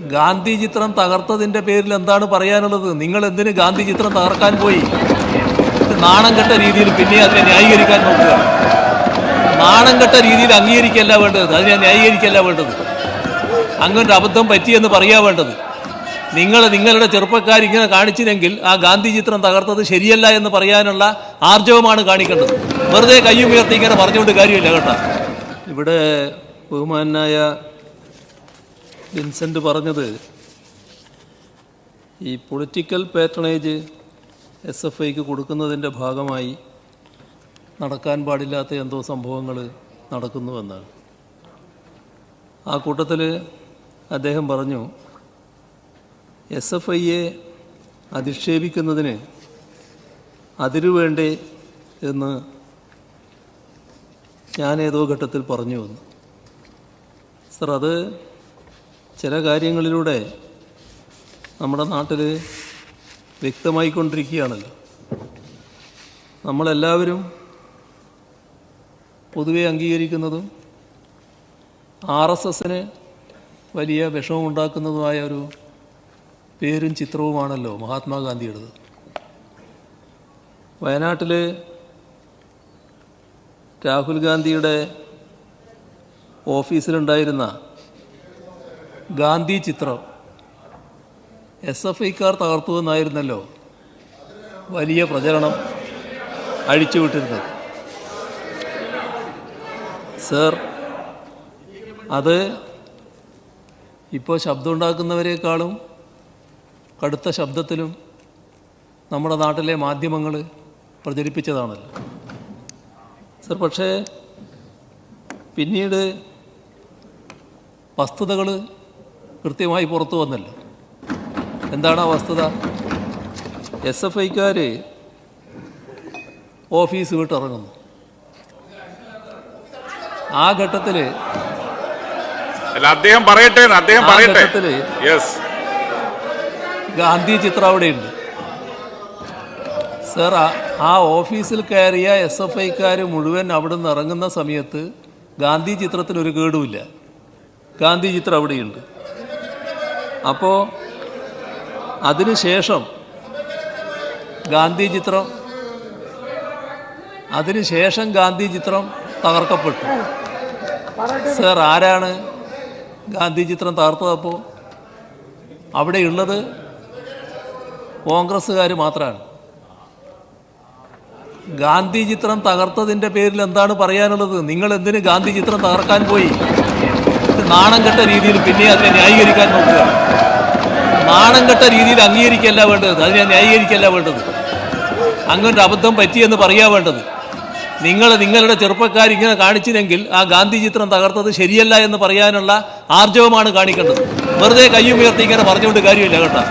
ഗാന്ധി ചിത്രം തകർത്തതിന്റെ പേരിൽ എന്താണ് പറയാനുള്ളത്? നിങ്ങൾ എന്തിന് ഗാന്ധി ചിത്രം തകർക്കാൻ പോയി? നാണം കെട്ട രീതിയിൽ പിന്നെ അതിനെ ന്യായീകരിക്കാൻ നോക്കുക. നാണം കെട്ട രീതിയിൽ അംഗീകരിക്കല്ല വേണ്ടത്. അതിനെ ന്യായീകരിക്കല്ല വേണ്ടത്. അങ്ങനൊരു അബദ്ധം പറ്റിയെന്ന് പറയാ വേണ്ടത്. നിങ്ങൾ നിങ്ങളുടെ ചെറുപ്പക്കാർ ഇങ്ങനെ കാണിച്ചില്ലെങ്കിൽ ആ ഗാന്ധി ചിത്രം തകർത്തത് ശരിയല്ല എന്ന് പറയാനുള്ള ആർജവമാണ് കാണിക്കേണ്ടത്. വെറുതെ കൈ കയ്യുയർത്തി ഇങ്ങനെ പറഞ്ഞുകൊണ്ട് കാര്യമില്ല കേട്ടോ. ഇവിടെ ബഹുമാനായ വിൻസെന്റ് പറഞ്ഞത് ഈ പൊളിറ്റിക്കൽ പാറ്റണേജ് എസ് എഫ് ഐക്ക് കൊടുക്കുന്നതിന്റെ ഭാഗമായി നടക്കാൻ പാടില്ലാത്ത എന്തോ സംഭവങ്ങൾ നടക്കുന്നുവെന്നാണ്. ആ കൂട്ടത്തിൽ അദ്ദേഹം പറഞ്ഞു എസ് എഫ് ഐയെ അധിക്ഷേപിക്കുന്നതിന് അതിരുവേണ്ടേ എന്ന് ഞാൻ ഏതോ ഘട്ടത്തിൽ പറഞ്ഞു വന്നു. സർ അത് ചില കാര്യങ്ങളിലൂടെ നമ്മുടെ നാട്ടിൽ വ്യക്തമായിക്കൊണ്ടിരിക്കുകയാണല്ലോ. നമ്മളെല്ലാവരും പൊതുവെ അംഗീകരിക്കുന്നതും ആർ എസ് എസിന് വലിയ വിഷമമുണ്ടാക്കുന്നതുമായ ഒരു പേരും ചിത്രവുമാണല്ലോ മഹാത്മാഗാന്ധിയുടേത്. വയനാട്ടിൽ രാഹുൽ ഗാന്ധിയുടെ ഓഫീസിലുണ്ടായിരുന്ന ഗാന്ധി ചിത്രം. എസ് എഫ് ഐക്കാർ തകർത്തു എന്നായിരുന്നല്ലോ വലിയ പ്രചരണം അഴിച്ചുവിട്ടിരുന്നത്. സർ അത് ഇപ്പോൾ ശബ്ദമുണ്ടാക്കുന്നവരെക്കാളും കടുത്ത ശബ്ദത്തിലും നമ്മുടെ നാട്ടിലെ മാധ്യമങ്ങൾ പ്രചരിപ്പിച്ചതാണല്ലോ. സർ പക്ഷേ പിന്നീട് വസ്തുതകൾ കൃത്യമായി പുറത്തു വന്നല്ലോ. എന്താണ് ആ വസ്തുത എസ് എഫ് ഐക്കാർ ഓഫീസ് വിട്ടിറങ്ങുന്നു ആ ഘട്ടത്തിൽ അദ്ദേഹം പറയട്ടെ അദ്ദേഹം പറയട്ടെ. ഗാന്ധി ചിത്രം അവിടെയുണ്ട്. സർ ആ- ആ ഓഫീസിൽ കയറിയ എസ് എഫ് ഐക്കാർ മുഴുവൻ അവിടെ നിന്ന് ഇറങ്ങുന്ന സമയത്ത് ഗാന്ധി ചിത്രത്തിന് ഒരു കേടുമില്ല. ഗാന്ധി ചിത്രം അവിടെയുണ്ട്. അപ്പോൾ അതിനുശേഷം ഗാന്ധി ചിത്രം അതിനുശേഷം ഗാന്ധി ചിത്രം തകർക്കപ്പെട്ടു. സർ ആരാണ് ഗാന്ധി ചിത്രം തകർത്തതപ്പോൾ അവിടെയുള്ളത് കോൺഗ്രസ്സുകാർ മാത്രമാണ് ഗാന്ധി ചിത്രം തകർത്തതിന്റെ പേരിൽ എന്താണ് പറയാനുള്ളത്? നിങ്ങൾ എന്തിന് ഗാന്ധി ചിത്രം തകർക്കാൻ പോയി? നാണം കെട്ട രീതിയിൽ പിന്നെ അതിനെ ന്യായീകരിക്കാൻ നോക്കുക. നാണം കെട്ട രീതിയിൽ അംഗീകരിക്കല്ല വേണ്ടത്. അതിനെ ന്യായീകരിക്കല്ല വേണ്ടത്. അങ്ങനൊരു അബദ്ധം പറ്റിയെന്ന് പറയാ വേണ്ടത്. നിങ്ങൾ നിങ്ങളുടെ ചെറുപ്പക്കാർ ഇങ്ങനെ കാണിച്ചില്ലെങ്കിൽ ആ ഗാന്ധി ചിത്രം തകർത്തത് ശരിയല്ല എന്ന് പറയാനുള്ള ആർജവമാണ് കാണിക്കേണ്ടത്. വെറുതെ കൈ ഉയർത്തി ഇങ്ങനെ പറഞ്ഞുകൊണ്ട് കാര്യമില്ല കേട്ടോ.